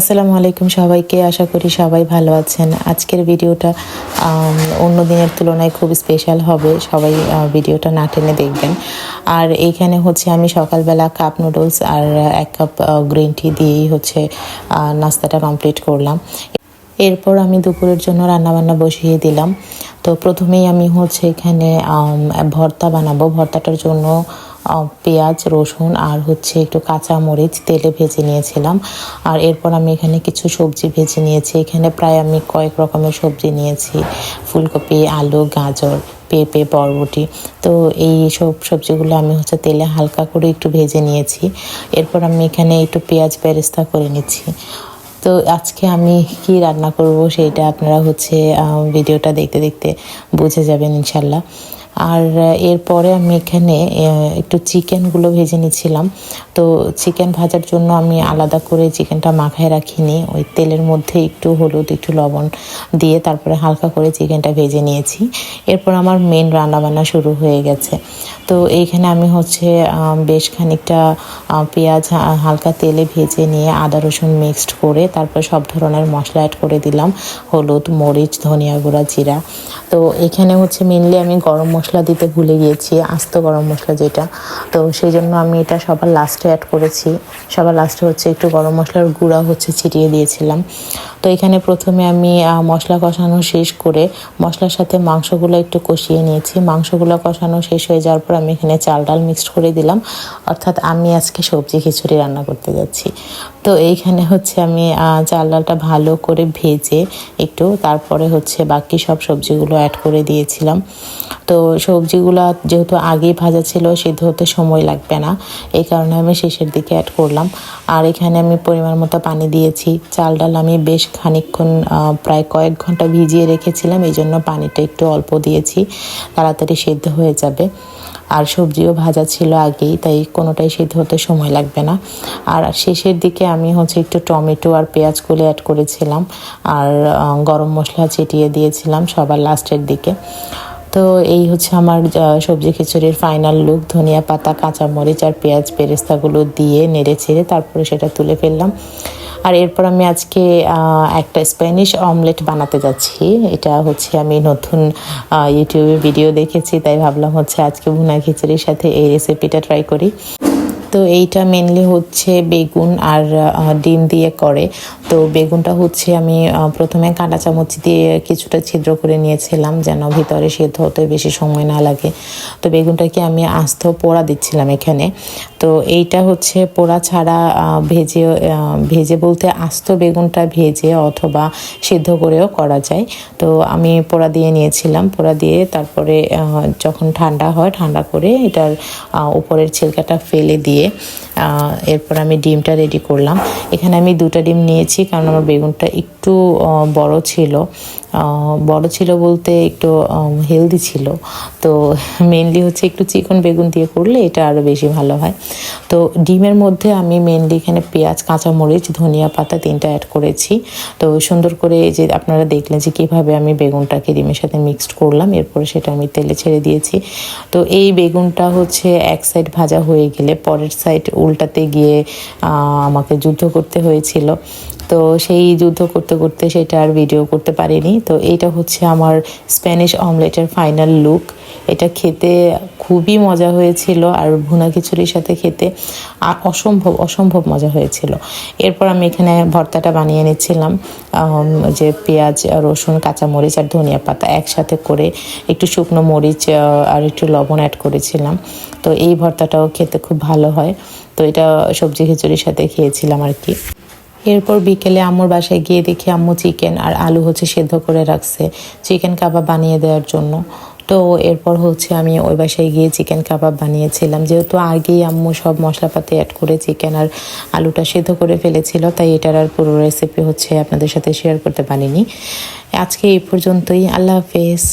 আসসালামু আলাইকুম সবাইকে। আশা করি সবাই ভালো আছেন। আজকের ভিডিওটা অন্য দিনের তুলনায় খুব স্পেশাল হবে। সবাই ভিডিওটা না টেনে দেখবেন। আর এইখানে হচ্ছে আমি সকালবেলা কাপ নুডলস আর এক কাপ গ্রিন টি দিয়েই হচ্ছে নাস্তাটা কমপ্লিট করলাম। এরপর আমি দুপুরের জন্য রান্নাবান্না বসিয়ে দিলাম। তো প্রথমেই আমি হচ্ছে এখানে ভর্তা বানাবো। ভর্তাটার জন্য পেঁয়াজ, রসুন আর হচ্ছে একটু কাঁচা মরিচ তেলে ভেজে নিয়েছিলাম। আর এরপর আমি এখানে কিছু সবজি ভেজে নিয়েছি। এখানে প্রায় আমি কয়েক রকমের সবজি নিয়েছি। ফুলকপি, আলু, গাজর, পেঁপে, বরবটি। তো এই সব সবজিগুলো আমি হচ্ছে তেলে হালকা করে একটু ভেজে নিয়েছি। এরপর আমি এখানে একটু পেঁয়াজ বেরেস্তা করে নিচ্ছি। তো আজকে আমি কি রান্না করব সেইটা আপনারা হচ্ছে ভিডিওটা দেখতে দেখতে বুঝে যাবেন ইনশাল্লাহ। আর এরপরে আমি এখানে একটু চিকেনগুলো ভেজে নিচ্ছিলাম তো চিকেন ভাজার জন্য আমি আলাদা করে চিকেনটা মাখায় রাখিনি। ওই তেলের মধ্যে একটু হলুদ, একটু লবণ দিয়ে তারপরে হালকা করে চিকেনটা ভেজে নিয়েছি। এরপর আমার মেন রান্নাবান্না শুরু হয়ে গেছে। তো এইখানে আমি হচ্ছে বেশ খানিকটা পেঁয়াজ হালকা তেলে ভেজে নিয়ে আদা, রসুন মিক্সড করে তারপর সব ধরনের মশলা অ্যাড করে দিলাম। হলুদ, মরিচ, ধনিয়া গুঁড়া, জিরা। তো এখানে হচ্ছে মেনলি আমি গরম মশলা দিতে ভুলে গিয়েছি, আস্ত গরম মশলা যেটা। তো সেই জন্য আমি এটা সবার লাস্টে অ্যাড করেছি। সবার লাস্টে হচ্ছে একটু গরম মশলার গুঁড়া হচ্ছে ছিটিয়ে দিয়েছিলাম। তো এখানে প্রথমে আমি মশলা কষানো শেষ করে মশলার সাথে মাংসগুলো একটু কষিয়ে নিয়েছি। মাংসগুলো কষানো শেষ হয়ে যাওয়ার পর আমি এখানে চাল ডাল মিক্সড করে দিলাম। অর্থাৎ আমি আজকে সবজি খিচুড়ি রান্না করতে যাচ্ছি। তো এইখানে হচ্ছে আমি চাল ডালটা ভালো করে ভেজে একটু তারপরে হচ্ছে বাকি সব সবজিগুলো অ্যাড করে দিয়েছিলাম। তো সবজিগুলো যেহেতু আগেই ভাজা ছিল সিদ্ধ হতে সময় লাগবে না। এই কারণে আমি শেষের দিকে অ্যাড করলাম। আর এখানে আমি পরিমাণ মতো পানি দিয়েছি। চাল ডাল আমি বেশ খানিকক্ষণ প্রায় কয়েক ঘণ্টা ভিজিয়ে রেখেছিলাম। এই জন্য পানিটা একটু অল্প দিয়েছি। তাড়াতাড়ি সেদ্ধ হয়ে যাবে। আর সবজিও ভাজা ছিল আগেই, তাই কোনোটাই সিদ্ধ হতে সময় লাগবে না। আর শেষের দিকে আমি হচ্ছে একটু টমেটো আর পেঁয়াজ কুলে অ্যাড করেছিলাম আর গরম মশলা ছিটিয়ে দিয়েছিলাম সবার লাস্টের দিকে। তো এই হচ্ছে আমার সবজি খিচুড়ির ফাইনাল লুক ধনিয়া পাতা, কাঁচামরিচ আর পেঁয়াজ পেরেস্তাগুলো দিয়ে নেড়ে ছেড়ে তারপরে সেটা তুলে ফেললাম। আর এরপর আমি আজকে একটা স্প্যানিশ অমলেট বানাতে যাচ্ছি। এটা হচ্ছে আমি নতুন ইউটিউবে ভিডিও দেখেছি, তাই ভাবলাম হচ্ছে আজকে ভুনা খিচুড়ির সাথে এই রেসিপিটা ট্রাই করি। তো এইটা মেনলি হচ্ছে বেগুন আর ডিম দিয়ে করে। তো বেগুনটা হচ্ছে আমি প্রথমে কাঁটা চামচ দিয়ে কিছুটা ছিদ্র করে নিয়েছিলাম যেন ভিতরে সেদ্ধ হতে বেশি সময় না লাগে। তো বেগুনটাকে আমি আস্ত পোড়া দিচ্ছিলাম এখানে। তো এইটা হচ্ছে পোড়া ছাড়া ভেজে ভেজে বলতে আস্ত বেগুনটা ভেজে অথবা সিদ্ধ করেও করা যায়। তো আমি পোড়া দিয়ে নিয়েছিলাম। পোড়া দিয়ে তারপরে যখন ঠান্ডা হয়, ঠান্ডা করে এটার উপরের ছিলকাটা ফেলে দিয়ে আহ, এরপর আমি ডিমটা রেডি করলাম। এখানে আমি দুটা ডিম নিয়েছি কারণ আমার বেগুনটা একটু বড় ছিল। বড় ছিল বলতে একটু হেলদি ছিল। তো মেনলি হচ্ছে একটু চিকন বেগুন দিয়ে করলে এটা আরও বেশি ভালো হয়। তো ডিমের মধ্যে আমি মেনলি এখানে পেঁয়াজ কাঁচামরিচ ধনিয়া পাতা তিনটা অ্যাড করেছি। তো সুন্দর করে এই যে আপনারা দেখলেন যে কীভাবে আমি বেগুনটাকে ডিমের সাথে মিক্সড করলাম এরপরে সেটা আমি তেলে ছেড়ে দিয়েছি। তো এই বেগুনটা হচ্ছে এক সাইড ভাজা হয়ে গেলে পরের সাইড উল্টাতে গিয়ে আমাকে যুদ্ধ করতে হয়েছিল। তো সেই যুদ্ধ করতে করতে সেটা আর ভিডিও করতে পারিনি। তো এইটা হচ্ছে আমার স্প্যানিশ অমলেটের ফাইনাল লুক এটা খেতে খুবই মজা হয়েছিল আর ভুনা খিচুড়ির সাথে খেতে অসম্ভব অসম্ভব মজা হয়েছিল। এরপর আমি এখানে ভর্তাটা বানিয়ে নিচ্ছিলাম। যে পেঁয়াজ, রসুন, কাঁচামরিচ আর ধনিয়া পাতা একসাথে করে একটু শুকনো মরিচ আর একটু লবণ অ্যাড করেছিলাম। তো এই ভর্তাটাও খেতে খুব ভালো হয়। তো এটা সবজি খিচুড়ির সাথে খেয়েছিলাম আর কি। এরপর বিকেলে আম্মুর বাসায় গিয়ে দেখি আম্মু চিকেন আর আলু হচ্ছে সেদ্ধ করে রাখছে চিকেন কাবাব বানিয়ে দেওয়ার জন্য। তো এরপর হচ্ছে আমি ওই বাসায় গিয়ে চিকেন কাবাব বানিয়েছিলাম। যেহেতু আগেই আম্মু সব মশলাপাতি অ্যাড করে চিকেন আর আলুটা সেদ্ধ করে ফেলেছিল, তাই এটার আর পুরো রেসিপি হচ্ছে আপনাদের সাথে শেয়ার করতে পারিনি। আজকে এই পর্যন্তই, আল্লাহ হাফেজ।